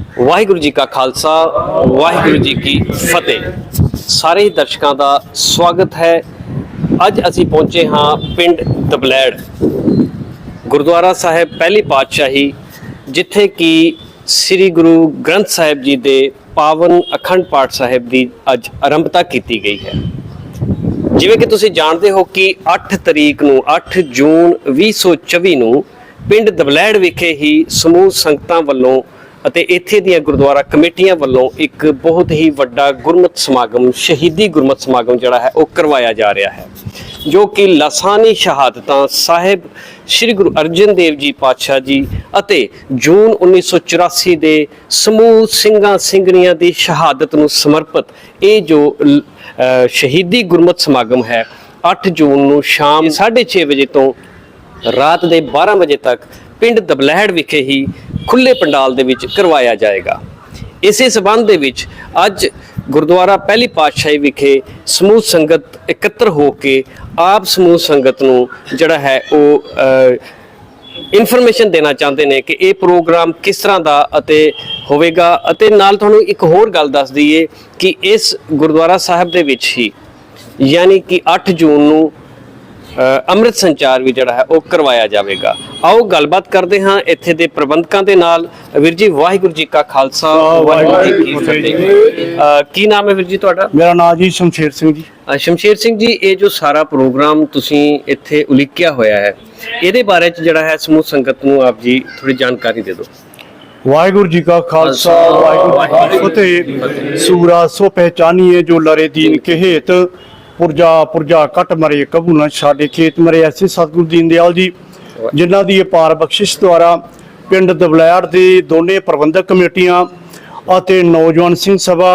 ਵਾਹਿਗੁਰੂ ਜੀ ਕਾ ਖਾਲਸਾ, ਵਾਹਿਗੁਰੂ ਜੀ ਕੀ ਫਤਿਹ। ਸਾਰੇ ਹੀ ਦਰਸ਼ਕਾਂ ਦਾ ਸਵਾਗਤ ਹੈ। ਅੱਜ ਅਸੀਂ ਪਹੁੰਚੇ ਹਾਂ ਪਿੰਡ ਦਬਲੈੜ। ਗੁਰਦੁਆਰਾ ਸਾਹਿਬ ਪਹਿਲੀ ਪਾਤਸ਼ਾਹੀ, ਜਿੱਥੇ ਕਿ ਸ੍ਰੀ ਗੁਰੂ ਗ੍ਰੰਥ ਸਾਹਿਬ ਜੀ ਦੇ ਪਾਵਨ ਅਖੰਡ ਪਾਠ ਸਾਹਿਬ ਦੀ ਅੱਜ ਆਰੰਭਤਾ ਕੀਤੀ ਗਈ ਹੈ। ਜਿਵੇਂ ਕਿ ਤੁਸੀਂ ਜਾਣਦੇ ਹੋ ਕਿ 8 ਤਰੀਕ ਨੂੰ 8 ਜੂਨ 2024 ਨੂੰ ਪਿੰਡ ਦਬਲੈੜ ਵਿਖੇ ਹੀ ਸਮੂਹ ਸੰਗਤਾਂ ਵੱਲੋਂ ਅਤੇ ਇੱਥੇ ਦੀਆਂ ਗੁਰਦੁਆਰਾ ਕਮੇਟੀਆਂ ਵੱਲੋਂ ਇੱਕ ਬਹੁਤ ਹੀ ਵੱਡਾ ਗੁਰਮਤ ਸਮਾਗਮ, ਸ਼ਹੀਦੀ ਗੁਰਮਤ ਸਮਾਗਮ ਜਿਹੜਾ ਹੈ, ਉਹ ਕਰਵਾਇਆ ਜਾ ਰਿਹਾ ਹੈ, ਜੋ ਕਿ ਲਸਾਨੀ ਸ਼ਹਾਦਤਾਂ ਸਾਹਿਬ ਸ੍ਰੀ ਗੁਰੂ ਅਰਜਨ ਦੇਵ ਜੀ ਪਾਤਸ਼ਾਹ ਜੀ ਅਤੇ ਜੂਨ 1984 ਦੇ ਸਮੂਹ ਸਿੰਘਾਂ ਸਿੰਘਣੀਆਂ ਦੀ ਸ਼ਹਾਦਤ ਨੂੰ ਸਮਰਪਿਤ ਇਹ ਜੋ ਲ- ਸ਼ਹੀਦੀ ਗੁਰਮਤ ਸਮਾਗਮ ਹੈ 8 ਜੂਨ ਨੂੰ ਸ਼ਾਮ 6:30 ਵਜੇ ਤੋਂ ਰਾਤ ਦੇ 12 ਵਜੇ ਤੱਕ ਪਿੰਡ ਦਬਲੈੜ ਵਿਖੇ ਹੀ ਖੁੱਲੇ ਪੰਡਾਲ ਦੇ ਵਿੱਚ ਕਰਵਾਇਆ ਜਾਏਗਾ। ਇਸੇ ਸਬੰਧ ਦੇ ਵਿੱਚ ਅੱਜ ਗੁਰਦੁਆਰਾ ਪਹਿਲੀ ਪਾਤਸ਼ਾਹੀ ਵਿਖੇ ਸਮੂਹ ਸੰਗਤ ਇਕੱਤਰ ਹੋ ਕੇ ਆਪ ਸਮੂਹ ਸੰਗਤ ਨੂੰ ਜਿਹੜਾ ਹੈ ਉਹ ਇਨਫੋਰਮੇਸ਼ਨ ਦੇਣਾ ਚਾਹੁੰਦੇ ਨੇ ਕਿ ਇਹ ਪ੍ਰੋਗਰਾਮ ਕਿਸ ਤਰ੍ਹਾਂ ਦਾ ਅਤੇ ਹੋਵੇਗਾ ਅਤੇ ਨਾਲ ਤੁਹਾਨੂੰ ਇੱਕ ਹੋਰ ਗੱਲ ਦੱਸ ਦਈਏ ਕਿ ਇਸ ਗੁਰਦੁਆਰਾ ਸਾਹਿਬ ਦੇ ਵਿੱਚ ਹੀ ਯਾਨੀ ਕਿ 8 ਜੂਨ ਨੂੰ ਅੰਮ੍ਰਿਤ ਸੰਚਾਰ ਵੀ ਜਿਹੜਾ ਹੈ ਉਹ ਕਰਵਾਇਆ ਜਾਵੇਗਾ। ਆਓ ਗੱਲਬਾਤ ਕਰਦੇ ਹਾਂ ਇੱਥੇ ਦੇ ਪ੍ਰਬੰਧਕਾਂ ਦੇ ਨਾਲ। ਵੀਰ ਜੀ ਵਾਹਿਗੁਰੂ ਜੀ ਕਾ ਖਾਲਸਾ ਵਾਹਿਗੁਰੂ ਜੀ ਕੀ ਫਤਿਹ। ਕੀ ਨਾਮ ਹੈ ਵੀਰ ਜੀ ਤੁਹਾਡਾ? ਮੇਰਾ ਨਾਮ ਜੀ ਸ਼ਮਸ਼ੇਰ ਸਿੰਘ ਜੀ। ਸ਼ਮਸ਼ੇਰ ਸਿੰਘ ਜੀ ਇਹ ਜੋ ਸਾਰਾ ਪ੍ਰੋਗਰਾਮ ਤੁਸੀਂ ਇੱਥੇ ਉਲੀਕਿਆ ਹੋਇਆ ਹੈ ਇਹਦੇ ਬਾਰੇ ਚ ਜਿਹੜਾ ਹੈ ਸਮੂਹ ਸੰਗਤ ਨੂੰ ਆਪ ਜੀ ਥੋੜੀ ਜਾਣਕਾਰੀ ਦੇ ਦਿਓ। ਵਾਹਿਗੁਰੂ ਜੀ ਕਾ ਖਾਲਸਾ ਵਾਹਿਗੁਰੂ ਜੀ ਕੀ ਫਤਿਹ। ਸੂਰਾ ਸੋ ਪਹਿਚਾਨੀਏ ਜੋ ਲਰੇ ਦੀਨ ਕੇ ਹੇਤ ਪੁਰਜਾ ਪੁਰਜਾ ਕੱਟ ਮਰੇ, ਕਬੂ ਸਾਡੇ ਖੇਤ ਮਰੇ, ਐਸੇ ਸਤਿਗੁਰੂ ਦੀਨਦਿਆਲ ਜੀ, ਜਿਨ੍ਹਾਂ ਦੀ ਅਪਾਰ ਬਖਸ਼ਿਸ਼ ਦੁਆਰਾ ਪਿੰਡ ਦਬਲੈੜ ਦੀ ਦੋਨੇ ਪ੍ਰਬੰਧਕ ਕਮੇਟੀਆਂ ਅਤੇ ਨੌਜਵਾਨ ਸਿੰਘ ਸਭਾ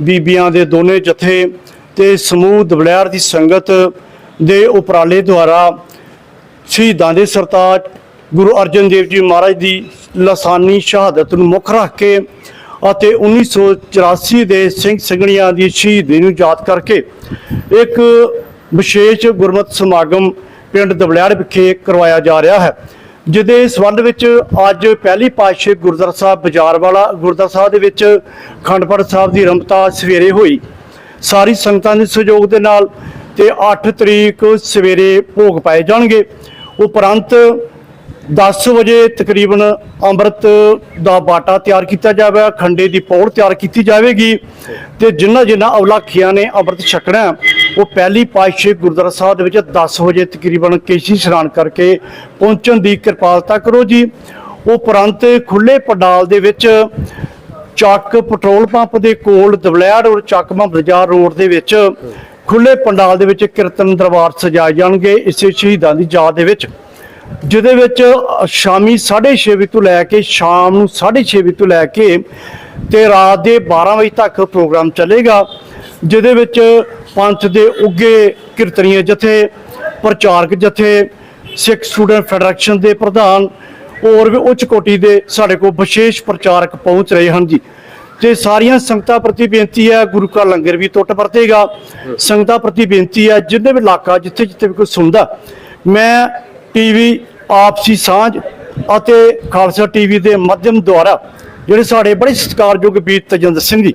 ਬੀਬੀਆਂ ਦੇ ਦੋਨੇ ਜਥੇ ਤੇ ਸਮੂਹ ਦਬਲੈੜ ਦੀ ਸੰਗਤ ਦੇ ਉਪਰਾਲੇ ਦੁਆਰਾ ਸ਼ਹੀਦਾਂ ਦੇ ਸਰਤਾਜ ਗੁਰੂ ਅਰਜਨ ਦੇਵ ਜੀ ਮਹਾਰਾਜ ਦੀ ਲਸਾਨੀ ਸ਼ਹਾਦਤ ਨੂੰ ਮੁੱਖ ਰੱਖ ਕੇ ਅਤੇ 1984 ਦੇ ਸਿੰਘ ਸਿੰਘਣੀਆਂ ਦੀ ਸ਼ਹੀਦੀ ਨੂੰ ਯਾਦ ਕਰਕੇ ਇੱਕ ਵਿਸ਼ੇਸ਼ ਗੁਰਮਤ ਸਮਾਗਮ ਪਿੰਡ ਦਬਲਿਆੜ ਵਿਖੇ ਕਰਵਾਇਆ ਜਾ ਰਿਹਾ ਹੈ, ਜਿਹਦੇ ਸੰਬੰਧ ਵਿੱਚ ਅੱਜ ਪਹਿਲੀ ਪਾਤਸ਼ਾਹ ਗੁਰਦੁਆਰਾ ਸਾਹਿਬ ਬਾਜ਼ਾਰ ਵਾਲਾ ਗੁਰਦੁਆਰਾ ਸਾਹਿਬ ਦੇ ਵਿੱਚ ਖੰਡਪੜ ਸਾਹਿਬ ਦੀ ਰਮਤਾ ਸਵੇਰੇ ਹੋਈ। ਸਾਰੀ ਸੰਗਤਾਂ ਦੇ ਸਹਿਯੋਗ ਦੇ ਨਾਲ ਤੇ 8 ਤਰੀਕ ਸਵੇਰੇ ਭੋਗ ਪਾਏ ਜਾਣਗੇ। ਉਪਰੰਤ 10 ਵਜੇ ਤਕਰੀਬਨ ਅੰਮ੍ਰਿਤ ਦਾ ਬਾਟਾ ਤਿਆਰ ਕੀਤਾ ਜਾਵੇਗਾ ਖੰਡੇ ਦੀ ਪੌੜ ਤਿਆਰ ਕੀਤੀ ਜਾਵੇਗੀ ਤੇ ਜਿਨ੍ਹਾਂ ਜਿਨ੍ਹਾਂ ਔਲਾਖੀਆਂ ਨੇ ਅੰਮ੍ਰਿਤ ਛਕਣਾ ਉਹ ਪਹਿਲੀ ਪਾਤਸ਼ਾਹੀ ਗੁਰਦੁਆਰਾ ਸਾਹਿਬ ਦੇ ਵਿੱਚ 10 ਵਜੇ ਤਕਰੀਬਨ ਕੇਸ਼ੀ ਇਸ਼ਨਾਨ ਕਰਕੇ ਪਹੁੰਚਣ ਦੀ ਕਿਰਪਾਲਤਾ ਕਰੋ ਜੀ। ਉਪਰੰਤ ਖੁੱਲੇ ਪੰਡਾਲ ਦੇ ਵਿੱਚ ਚੱਕ ਪੈਟਰੋਲ ਪੰਪ ਦੇ ਕੋਲ ਦਬਲਿਆੜ ਔਰ ਚੱਕ ਬਾਜ਼ਾਰ ਰੋਡ ਦੇ ਵਿੱਚ ਖੁੱਲੇ ਪੰਡਾਲ ਦੇ ਵਿੱਚ ਕੀਰਤਨ ਦਰਬਾਰ ਸਜਾਏ ਜਾਣਗੇ, ਇਸੇ ਸ਼ਹੀਦਾਂ ਦੀ ਯਾਦ ਦੇ ਵਿੱਚ। ਜਿਹਦੇ ਵਿੱਚ ਅ, ਸ਼ਾਮੀ 6:30 ਵਜੇ ਤੋਂ ਲੈ ਕੇ ਸ਼ਾਮ ਨੂੰ 6:30 ਵਜੇ ਤੋਂ ਲੈ ਕੇ ਤੇ ਰਾਤ ਦੇ 12 ਵਜੇ ਤੱਕ ਪ੍ਰੋਗਰਾਮ ਚੱਲੇਗਾ ਜਿਹਦੇ ਵਿੱਚ ਪੰਥ ਦੇ ਉੱਗੇ ਕੀਰਤਨੀਏ ਜਥੇ ਪ੍ਰਚਾਰਕ ਜਥੇ ਸਿੱਖ ਸਟੂਡੈਂਟ ਫੈਡਰੇਸ਼ਨ ਦੇ ਪ੍ਰਧਾਨ ਹੋਰ ਵੀ ਉੱਚ ਕੋਟੀ ਦੇ ਸਾਡੇ ਕੋਲ ਵਿਸ਼ੇਸ਼ ਪ੍ਰਚਾਰਕ ਪਹੁੰਚ ਰਹੇ ਹਨ ਜੀ। ਤੇ ਸਾਰੀਆਂ ਸੰਗਤਾਂ ਪ੍ਰਤੀ ਬੇਨਤੀ ਹੈ ਗੁਰੂ ਕਾ ਲੰਗਰ ਵੀ ਟੁੱਟ ਵਰਤੇਗਾ। ਸੰਗਤਾਂ ਪ੍ਰਤੀ ਬੇਨਤੀ ਹੈ ਜਿੰਨੇ ਵੀ ਇਲਾਕਾ ਜਿੱਥੇ ਜਿੱਥੇ ਵੀ ਕੋਈ ਸੁਣਦਾ ਮੈਂ ਟੀਵੀ, ਆਪਸੀ ਸਾਂਝ ਅਤੇ ਖਾਲਸਾ ਟੀਵੀ ਦੇ ਮਾਧਿਅਮ ਦੁਆਰਾ ਜਿਹੜੇ ਸਾਡੇ ਬੜੇ ਸਤਿਕਾਰਯੋਗ ਵੀਰ ਤਜਿੰਦਰ ਸਿੰਘ ਜੀ,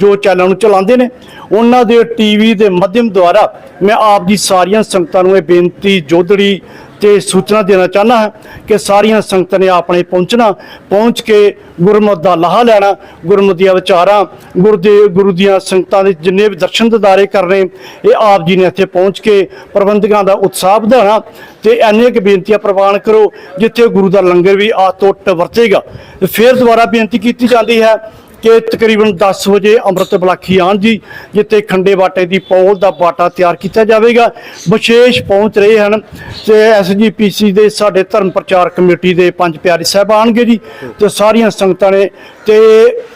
ਜੋ ਚੈਨਲ ਨੂੰ ਚਲਾਉਂਦੇ ਨੇ, ਉਹਨਾਂ ਦੇ ਟੀਵੀ ਦੇ ਮਾਧਿਅਮ ਦੁਆਰਾ ਮੈਂ ਆਪ ਦੀ ਸਾਰੀਆਂ ਸੰਗਤਾਂ ਨੂੰ ਇਹ ਬੇਨਤੀ, ਜੋਧੜੀ ਤੇ ਸੂਚਨਾ ਦੇਣਾ ਚਾਹਨਾ ਹਾਂ ਕਿ ਸਾਰੀਆਂ ਸੰਗਤਾਂ ਨੇ ਆਪਣੇ ਪਹੁੰਚਣਾ, ਪਹੁੰਚ ਕੇ ਗੁਰਮਤਿ ਦਾ ਲਾਹਾ ਲੈਣਾ, ਗੁਰਮਤਿ ਦੀਆਂ ਵਿਚਾਰਾਂ ਗੁਰੂ ਦੇ ਗੁਰੂ ਦੀਆਂ ਸੰਗਤਾਂ ਦੇ ਜਿੰਨੇ ਵੀ ਦਰਸ਼ਨ ਦਿਦਾਰੇ ਕਰਨੇ ਇਹ ਆਪ ਜੀ ਨੇ ਇੱਥੇ ਪਹੁੰਚ ਕੇ ਪ੍ਰਬੰਧਕਾਂ ਦਾ ਉਤਸ਼ਾਹ ਵਧਾਉਣਾ ਤੇ ਐਨੇ ਕੁ ਬੇਨਤੀਆਂ ਪ੍ਰਵਾਨ ਕਰੋ ਜਿੱਥੇ ਗੁਰੂ ਦਾ ਲੰਗਰ ਵੀ ਆ ਟੁੱਟ ਵਰਤੇਗਾ। ਤੇ ਫਿਰ ਦੁਬਾਰਾ ਬੇਨਤੀ ਕੀਤੀ ਜਾਂਦੀ ਹੈ ਕਿ ਤਕਰੀਬਨ 10 ਵਜੇ ਅੰਮ੍ਰਿਤ ਬਲਾਖੀ ਆਣ ਜੀ ਜਿੱਥੇ ਖੰਡੇ ਬਾਟੇ ਦੀ ਪੌਲ ਦਾ ਬਾਟਾ ਤਿਆਰ ਕੀਤਾ ਜਾਵੇਗਾ। ਵਿਸ਼ੇਸ਼ ਪਹੁੰਚ ਰਹੇ ਹਨ ਤੇ ਐਸਜੀਪੀਸੀ ਦੇ ਸਾਡੇ ਧਰਮ ਪ੍ਰਚਾਰ ਕਮੇਟੀ ਦੇ ਪੰਜ ਪਿਆਰੇ ਸਾਹਿਬ ਆਣਗੇ ਜੀ, ਤੇ ਸਾਰੀਆਂ ਸੰਗਤਾਂ ਨੇ ਤੇ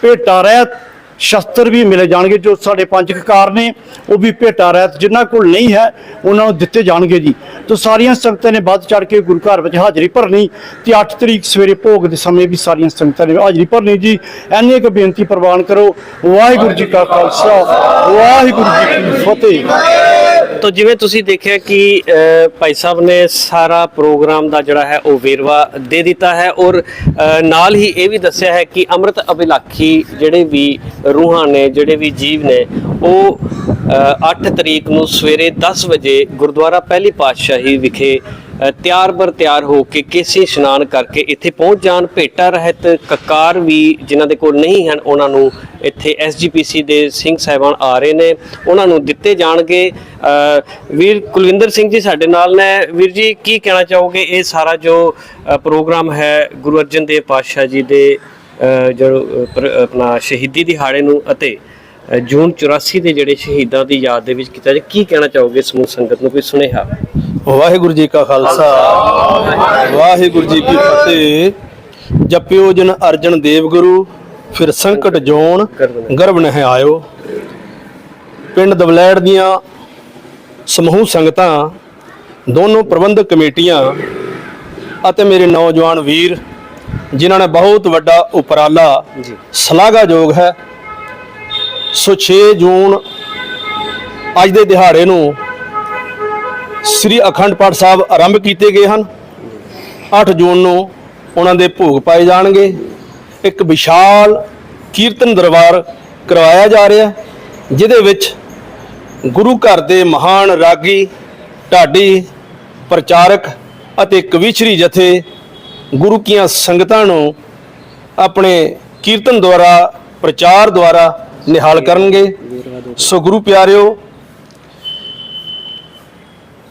ਭੇਟਾ ਰਹਿਤ ਸ਼ਸਤਰ ਵੀ ਮਿਲੇ ਜਾਣਗੇ, ਜੋ ਸਾਡੇ ਪੰਜ ਕਕਾਰ ਨੇ, ਉਹ ਵੀ ਭੇਟਾ ਰਹਿਤ ਜਿਨ੍ਹਾਂ ਕੋਲ ਨਹੀਂ ਹੈ, ਉਹਨਾਂ ਨੂੰ ਦਿੱਤੇ ਜਾਣਗੇ ਜੀ। ਤੋਂ ਸਾਰੀਆਂ ਸੰਗਤਾਂ ਨੇ ਵੱਧ ਚੜ ਕੇ ਗੁਰੂ ਘਰ ਵਿੱਚ ਹਾਜ਼ਰੀ ਭਰਨੀ ਤੇ 8 ਤਰੀਕ ਸਵੇਰੇ ਭੋਗ ਦੇ ਸਮੇਂ ਵੀ ਸਾਰੀਆਂ ਸੰਗਤਾਂ ਨੇ ਹਾਜ਼ਰੀ ਭਰਨੀ ਜੀ। ਐਨੇ ਕੁ ਬੇਨਤੀ ਪ੍ਰਵਾਨ ਕਰੋ। ਵਾਹਿਗੁਰੂ ਜੀ ਕਾ ਖਾਲਸਾ, ਵਾਹਿਗੁਰੂ ਜੀ ਕੀ ਫਤਿਹ। ਤੋ ਜਿਵੇਂ ਤੁਸੀਂ ਦੇਖਿਆ ਕਿ ਭਾਈ ਸਾਹਿਬ ਨੇ ਸਾਰਾ ਪ੍ਰੋਗਰਾਮ ਦਾ ਜਿਹੜਾ ਹੈ ਉਹ ਵੇਰਵਾ ਦੇ ਦਿੱਤਾ ਹੈ ਔਰ ਨਾਲ ਹੀ ਇਹ ਵੀ ਦੱਸਿਆ ਹੈ ਕਿ ਅੰਮ੍ਰਿਤ ਅਭਿਲਾਖੀ ਜਿਹੜੇ ਵੀ ਰੂਹਾਂ ਨੇ ਜਿਹੜੇ ਵੀ ਜੀਵ ਨੇ ਉਹ ਅ, 8 ਤਰੀਕ ਨੂੰ ਸਵੇਰੇ 10 ਵਜੇ ਗੁਰਦੁਆਰਾ ਪਹਿਲੀ ਪਾਤਸ਼ਾਹੀ ਵਿਖੇ ਤਿਆਰ ਬਰ ਤਿਆਰ ਹੋ ਕੇ ਕੇਸੀ ਇਸ਼ਨਾਨ ਕਰਕੇ ਇੱਥੇ ਪਹੁੰਚ ਜਾਣ, ਭੇਟਾ ਰਹਿਤ ਕਕਾਰ ਵੀ ਜਿਨ੍ਹਾਂ ਦੇ ਕੋਲ ਨਹੀਂ ਹਨ, ਉਹਨਾਂ ਨੂੰ ਇੱਥੇ ਐਸਜੀਪੀਸੀ ਦੇ ਸਿੰਘ ਸਾਹਿਬਾਨ ਆ ਰਹੇ ਨੇ, ਉਹਨਾਂ ਨੂੰ ਦਿੱਤੇ ਜਾਣਗੇ। ਵੀਰ ਕੁਲਵਿੰਦਰ ਸਿੰਘ ਜੀ ਸਾਡੇ ਨਾਲ ਨੇ। ਵੀਰ ਜੀ, ਕੀ ਕਹਿਣਾ ਚਾਹੋਗੇ? ਇਹ ਸਾਰਾ ਜੋ ਪ੍ਰੋਗਰਾਮ ਹੈ, ਗੁਰੂ ਅਰਜਨ ਦੇਵ ਪਾਤਸ਼ਾਹ ਜੀ ਦੇ ਜੋ ਆਪਣਾ ਸ਼ਹੀਦੀ ਦਿਹਾੜੇ ਨੂੰ ਅਤੇ ਜੂਨ 84 ਦੇ ਜਿਹੜੇ ਸ਼ਹੀਦਾਂ ਦੀ ਯਾਦ ਦੇ ਵਿੱਚ ਕੀਤਾ ਜਾ ਕੀ ਕਹਿਣਾ ਚਾਹੋਗੇ ਸਮੂਹ ਸੰਗਤ ਨੂੰ ਕੋਈ ਸੁਨੇਹਾ? ਵਾਹਿਗੁਰੂ ਜੀ ਕਾ ਖਾਲਸਾ। ਵਾਹਿਗੁਰੂ ਜੀ ਕੀ ਫਤਿਹ। ਜਪਿਓ ਜਨ ਅਰਜਨ ਦੇਵ ਗੁਰੂ ਫਿਰ ਸੰਕਟ ਜੋਨ ਗਰਭ ਨਹਿ ਆਇਓ। ਪਿੰਡ ਦਬਲੈੜ ਦੀਆਂ ਸਮੂਹ ਸੰਗਤਾਂ ਦੋਨੋਂ ਪ੍ਰਬੰਧਕ ਕਮੇਟੀਆਂ ਅਤੇ ਮੇਰੇ ਨੌਜਵਾਨ ਵੀਰ ਜਿਨ੍ਹਾਂ ਨੇ ਬਹੁਤ ਵੱਡਾ ਉਪਰਾਲਾ ਜੀ। ਸ਼ਲਾਘਾਯੋਗ ਹੈ। ਸੋ 6 ਜੂਨ ਅੱਜ ਦੇ ਦਿਹਾੜੇ ਨੂੰ ਸ੍ਰੀ ਅਖੰਡ ਪਾਠ ਸਾਹਿਬ ਆਰੰਭ ਕੀਤੇ ਗਏ ਹਨ। 8 ਜੂਨ ਨੂੰ ਉਹਨਾਂ ਦੇ ਭੋਗ ਪਾਏ ਜਾਣਗੇ। ਇੱਕ ਵਿਸ਼ਾਲ ਕੀਰਤਨ ਦਰਬਾਰ ਕਰਵਾਇਆ ਜਾ ਰਿਹਾ ਜਿਹਦੇ ਵਿੱਚ ਗੁਰੂ ਘਰ ਦੇ ਮਹਾਨ ਰਾਗੀ, ਢਾਡੀ, ਪ੍ਰਚਾਰਕ ਅਤੇ ਕਵੀਸ਼ਰੀ ਜਥੇ ਗੁਰੂ ਕੀਆਂ ਸੰਗਤਾਂ ਨੂੰ ਆਪਣੇ ਕੀਰਤਨ ਦੁਆਰਾ, ਪ੍ਰਚਾਰ ਦੁਆਰਾ ਨਿਹਾਲ ਕਰਨਗੇ। ਸੋ ਗੁਰੂ ਪਿਆਰਿਓ,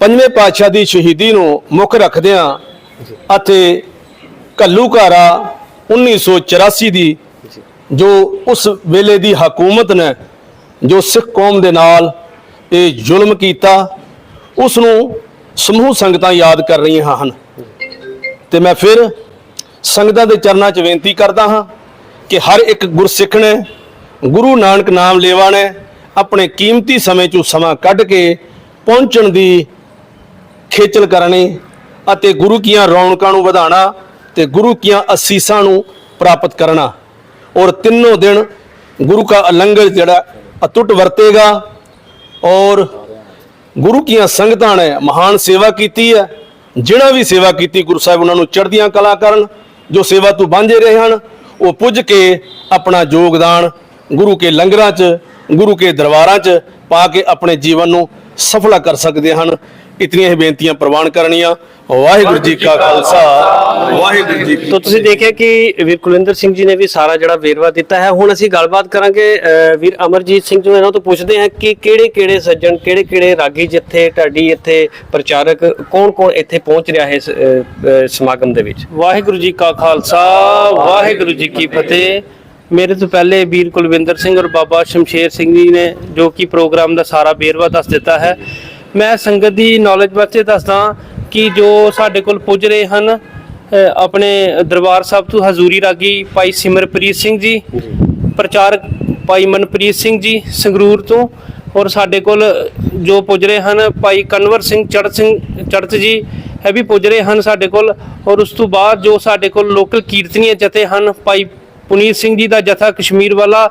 ਪੰਜਵੇਂ ਪਾਤਸ਼ਾਹ ਦੀ ਸ਼ਹੀਦੀ ਨੂੰ ਮੁੱਖ ਰੱਖਦਿਆਂ ਅਤੇ ਘੱਲੂਘਾਰਾ 1984 ਦੀ ਜੋ ਉਸ ਵੇਲੇ ਦੀ ਹਕੂਮਤ ਨੇ, ਜੋ ਸਿੱਖ ਕੌਮ ਦੇ ਨਾਲ ਇਹ ਜ਼ੁਲਮ ਕੀਤਾ, ਉਸ ਨੂੰ ਸਮੂਹ ਸੰਗਤਾਂ ਯਾਦ ਕਰ ਰਹੀਆਂ ਹਨ। ਤੇ ਮੈਂ ਫਿਰ ਸੰਗਤਾਂ ਦੇ ਚਰਨਾਂ 'ਚ ਬੇਨਤੀ ਕਰਦਾ ਹਾਂ ਕਿ ਹਰ ਇੱਕ ਗੁਰਸਿੱਖ ਨੇ ਗੁਰੂ ਨਾਨਕ ਨਾਮ ਲੇਵਾ ਨੇ ਆਪਣੇ ਕੀਮਤੀ ਸਮੇਂ 'ਚੋਂ ਸਮਾਂ ਕੱਢ ਕੇ ਪਹੁੰਚਣ ਦੀ ਖੇਚਲ ਕਰਨੀ ਅਤੇ ਗੁਰੂ ਕੀਆਂ ਰੌਣਕਾਂ ਨੂੰ ਵਧਾਉਣਾ ਤੇ ਗੁਰੂ ਕੀਆਂ ਅਸੀਸਾਂ ਨੂੰ ਪ੍ਰਾਪਤ ਕਰਨਾ। ਔਰ ਤਿੰਨੋਂ ਦਿਨ ਗੁਰੂ ਕਾ ਲੰਗਰ ਜਿਹੜਾ ਅਟੁੱਟ ਵਰਤੇਗਾ ਔਰ ਗੁਰੂ ਕੀਆਂ ਸੰਗਤਾਂ ਨੇ ਮਹਾਨ ਸੇਵਾ ਕੀਤੀ ਹੈ। ਜਿਨ੍ਹਾਂ ਵੀ ਸੇਵਾ ਕੀਤੀ, ਗੁਰੂ ਸਾਹਿਬ ਉਹਨਾਂ ਨੂੰ ਚੜ੍ਹਦੀਆਂ ਕਲਾ ਕਰਨ, ਜੋ ਸੇਵਾ ਤੋਂ ਵਾਂਝੇ ਰਹੇ ਹਨ, ਉਹ ਪੁੱਜ ਕੇ ਆਪਣਾ ਯੋਗਦਾਨ ਗੁਰੂ ਕੇ ਲੰਗਰਾਂ 'ਚ ਗੁਰੂ ਕੇ ਦਰਬਾਰਾਂ 'ਚ ਪਾ ਕੇ ਆਪਣੇ ਜੀਵਨ ਨੂੰ ਸਫਲਾ ਕਰ ਸਕਦੇ ਹਨ। ਇਤਨੀਆਂ ਹੀ ਬੇਨਤੀਆਂ ਪ੍ਰਵਾਨ ਕਰਨੀਆਂ। ਵਾਹਿਗੁਰੂ ਜੀ ਕਾ ਖਾਲਸਾ। ਵਾਹਿਗੁਰੂ ਜੀ ਤੋ ਤੁਸੀਂ ਦੇਖਿਆ ਕਿ ਵੀਰ ਕੁਲਿੰਦਰ ਸਿੰਘ ਜੀ ਨੇ ਵੀ ਸਾਰਾ ਜਿਹੜਾ ਵੇਰਵਾ ਦਿੱਤਾ ਹੈ। ਹੁਣ ਅਸੀਂ ਗੱਲਬਾਤ ਕਰਾਂਗੇ ਅਹ, ਵੀਰ ਅਮਰਜੀਤ ਸਿੰਘ ਜੀ ਇਹਨਾਂ ਤੋਂ ਪੁੱਛਦੇ ਹਾਂ ਕਿ ਕਿਹੜੇ ਕਿਹੜੇ ਸੱਜਣ ਕਿਹੜੇ ਕਿਹੜੇ ਰਾਗੀ ਜਿੱਥੇ ਢਾਡੀ ਇੱਥੇ ਪ੍ਰਚਾਰਕ ਕੌਣ ਕੌਣ ਇੱਥੇ ਪਹੁੰਚ ਰਿਹਾ ਹੈ ਇਸ ਸਮਾਗਮ ਦੇ ਵਿੱਚ? ਵਾਹਿਗੁਰੂ ਜੀ ਕਾ ਖਾਲਸਾ ਵਾਹਿਗੁਰੂ ਜੀ ਕੀ ਫਤਿਹ। ਮੇਰੇ ਤੋਂ ਪਹਿਲੇ ਵੀਰ ਕੁਲਵਿੰਦਰ ਸਿੰਘ ਔਰ ਬਾਬਾ ਸ਼ਮਸ਼ੇਰ ਸਿੰਘ ਜੀ ਨੇ ਜੋ ਕਿ ਪ੍ਰੋਗਰਾਮ ਦਾ ਸਾਰਾ ਵੇਰਵਾ ਦੱਸ ਦਿੱਤਾ ਹੈ। ਮੈਂ ਸੰਗਤ ਦੀ ਨੌਲੇਜ ਵਾਸਤੇ ਦੱਸਦਾ ਕਿ ਜੋ ਸਾਡੇ ਕੋਲ ਪੁੱਜ ਰਹੇ ਹਨ ਆਪਣੇ ਦਰਬਾਰ ਸਾਹਿਬ ਤੋਂ ਹਜ਼ੂਰੀ ਰਾਗੀ ਭਾਈ ਸਿਮਰਪ੍ਰੀਤ ਸਿੰਘ ਜੀ, ਪ੍ਰਚਾਰਕ ਭਾਈ ਮਨਪ੍ਰੀਤ ਸਿੰਘ ਜੀ ਸੰਗਰੂਰ ਤੋਂ ਔਰ ਸਾਡੇ ਕੋਲ ਜੋ ਪੁੱਜ ਰਹੇ ਹਨ, ਭਾਈ ਕਨਵਰ ਸਿੰਘ ਚੜ੍ਹ ਸਿੰਘ, ਚੜਤ ਜੀ, ਇਹ ਵੀ ਪੁੱਜ ਰਹੇ ਹਨ ਸਾਡੇ ਕੋਲ ਔਰ ਉਸ ਤੋਂ ਬਾਅਦ ਜੋ ਸਾਡੇ ਕੋਲ ਲੋਕਲ ਕੀਰਤਨੀਏ ਜਥੇ ਹਨ, ਭਾਈ ਪੁਨੀਤ ਸਿੰਘ ਜੀ ਦਾ ਜਥਾ ਕਸ਼ਮੀਰ ਵਾਲਾ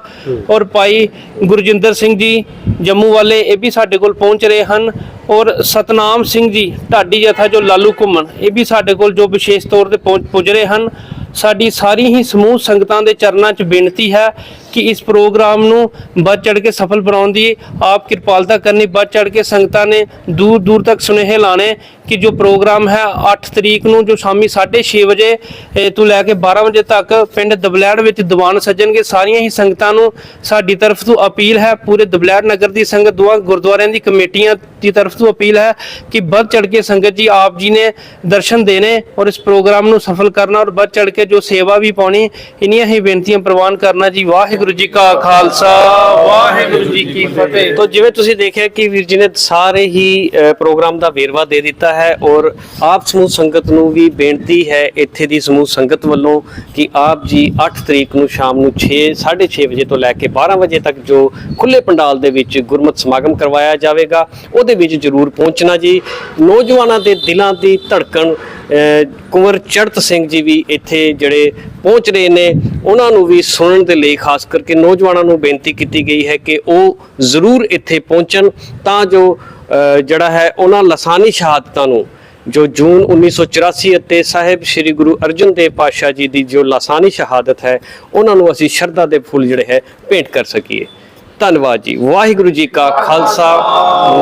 ਔਰ ਭਾਈ ਗੁਰਜਿੰਦਰ ਸਿੰਘ ਜੀ ਜੰਮੂ ਵਾਲੇ ਇਹ ਵੀ ਸਾਡੇ ਕੋਲ ਪਹੁੰਚ ਰਹੇ ਹਨ ਔਰ ਸਤਨਾਮ ਸਿੰਘ ਜੀ ਢਾਡੀ ਜਥਾ ਜੋ ਲਾਲੂ ਘੁੰਮਣ, ਇਹ ਵੀ ਸਾਡੇ ਕੋਲ ਜੋ ਵਿਸ਼ੇਸ਼ ਤੌਰ ਤੇ ਪਹੁੰਚ ਪੁੱਜ ਰਹੇ ਹਨ। ਸਾਡੀ ਸਾਰੀ ਹੀ ਸਮੂਹ ਸੰਗਤਾਂ ਦੇ ਚਰਨਾਂ 'ਚ ਬੇਨਤੀ ਹੈ ਕਿ ਇਸ ਪ੍ਰੋਗਰਾਮ ਨੂੰ ਵੱਧ ਚੜ ਕੇ ਸਫਲ ਬਣਾਉਣ ਦੀ ਆਪ ਕਿਰਪਾਲਤਾ ਕਰਨੀ, ਵੱਧ ਚੜ ਕੇ ਸੰਗਤਾਂ ਨੇ ਦੂਰ ਦੂਰ ਤੱਕ ਸੁਨੇਹੇ ਲਾਣੇ ਕਿ ਜੋ ਪ੍ਰੋਗਰਾਮ ਹੈ 8 ਤਰੀਕ ਨੂੰ ਜੋ ਸ਼ਾਮੀ 6:30 ਵਜੇ ਤੋਂ ਲੈ ਕੇ 12 ਵਜੇ ਤੱਕ ਪਿੰਡ ਦਬਲੈੜ ਵਿੱਚ ਦੀਵਾਨ ਸੱਜਣਗੇ। ਸਾਰੀਆਂ ਹੀ ਸੰਗਤਾਂ ਨੂੰ ਸਾਡੀ ਤਰਫ ਤੋਂ ਅਪੀਲ ਹੈ, ਪੂਰੇ ਦਬਲੈੜ ਨਗਰ ਦੀ ਸੰਗਤ ਦੁਆ ਗੁਰਦੁਆਰਿਆਂ ਦੀ ਕਮੇਟੀਆਂ ਦੀ ਤਰਫ ਤੋਂ ਅਪੀਲ ਹੈ ਕਿ ਵੱਧ ਚੜ ਕੇ ਸੰਗਤ ਜੀ ਆਪ ਜੀ ਨੇ ਦਰਸ਼ਨ ਦੇਣੇ ਔਰ ਇਸ ਪ੍ਰੋਗਰਾਮ ਨੂੰ ਸਫਲ ਕਰਨਾ ਔਰ ਵੱਧ ਚੜ ਕੇ ਜੋ ਸੇਵਾ ਵੀ ਪਾਉਣੀ, ਇਨੀਆਂ ਹੀ ਬੇਨਤੀਆਂ ਪ੍ਰਵਾਨ ਕਰਨਾ ਜੀ। ਵਾਹਿਗੁਰੂ ਜੀ ਕਾ ਖਾਲਸਾ, ਵਾਹਿਗੁਰੂ ਜੀ ਕੀ ਫਤਿਹ। ਤੋ ਜਿਵੇਂ ਤੁਸੀਂ ਦੇਖਿਆ ਕਿ ਵੀਰ ਜੀ ਨੇ ਸਾਰੇ ਹੀ ਪ੍ਰੋਗਰਾਮ ਦਾ ਵੇਰਵਾ ਦੇ ਦਿੱਤਾ ਹੈ ਔਰ ਆਪ ਸਮੂਹ ਸੰਗਤ ਨੂੰ ਵੀ ਬੇਨਤੀ ਹੈ ਇੱਥੇ ਦੀ ਸਮੂਹ ਸੰਗਤ ਵੱਲੋਂ ਕਿ ਆਪ ਜੀ 8 ਤਰੀਕ ਨੂੰ ਸ਼ਾਮ ਨੂੰ 6 6:30 ਵਜੇ ਤੋਂ ਲੈ ਕੇ 12 ਵਜੇ ਤੱਕ ਜੋ ਖੁੱਲੇ ਪੰਡਾਲ ਦੇ ਵਿੱਚ ਗੁਰਮਤ ਸਮਾਗਮ ਕਰਵਾਇਆ ਜਾਵੇਗਾ, ਉਹਦੇ ਵਿੱਚ ਜ਼ਰੂਰ ਪਹੁੰਚਣਾ ਜੀ। ਨੌਜਵਾਨਾਂ ਦੇ ਦਿਲਾਂ ਦੀ ਧੜਕਣ ਕੁੰਵਰ ਚੜਤ ਸਿੰਘ ਜੀ ਵੀ ਇੱਥੇ ਜਿਹੜੇ ਪਹੁੰਚ ਰਹੇ ਨੇ, ਉਹਨਾਂ ਨੂੰ ਵੀ ਸੁਣਨ ਦੇ ਲਈ ਖਾਸ ਕਰਕੇ ਨੌਜਵਾਨਾਂ ਨੂੰ ਬੇਨਤੀ ਕੀਤੀ ਗਈ ਹੈ ਕਿ ਉਹ ਜ਼ਰੂਰ ਇੱਥੇ ਪਹੁੰਚਣ ਤਾਂ ਜੋ ਜਿਹੜਾ ਹੈ ਉਹਨਾਂ ਲਸਾਨੀ ਸ਼ਹਾਦਤਾਂ ਨੂੰ, ਜੋ ਜੂਨ 1984 ਅਤੇ ਸਾਹਿਬ ਸ੍ਰੀ ਗੁਰੂ ਅਰਜਨ ਦੇਵ ਪਾਤਸ਼ਾਹ ਜੀ ਦੀ ਜੋ ਲਾਸਾਨੀ ਸ਼ਹਾਦਤ ਹੈ, ਉਹਨਾਂ ਨੂੰ ਅਸੀਂ ਸ਼ਰਧਾ ਦੇ ਫੁੱਲ ਜਿਹੜੇ ਹੈ ਭੇਂਟ ਕਰ ਸਕੀਏ। ਧੰਨਵਾਦ ਜੀ। ਵਾਹਿਗੁਰੂ ਜੀ ਕਾ ਖਾਲਸਾ,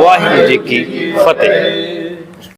ਵਾਹਿਗੁਰੂ ਜੀ ਕੀ ਫਤਿਹ।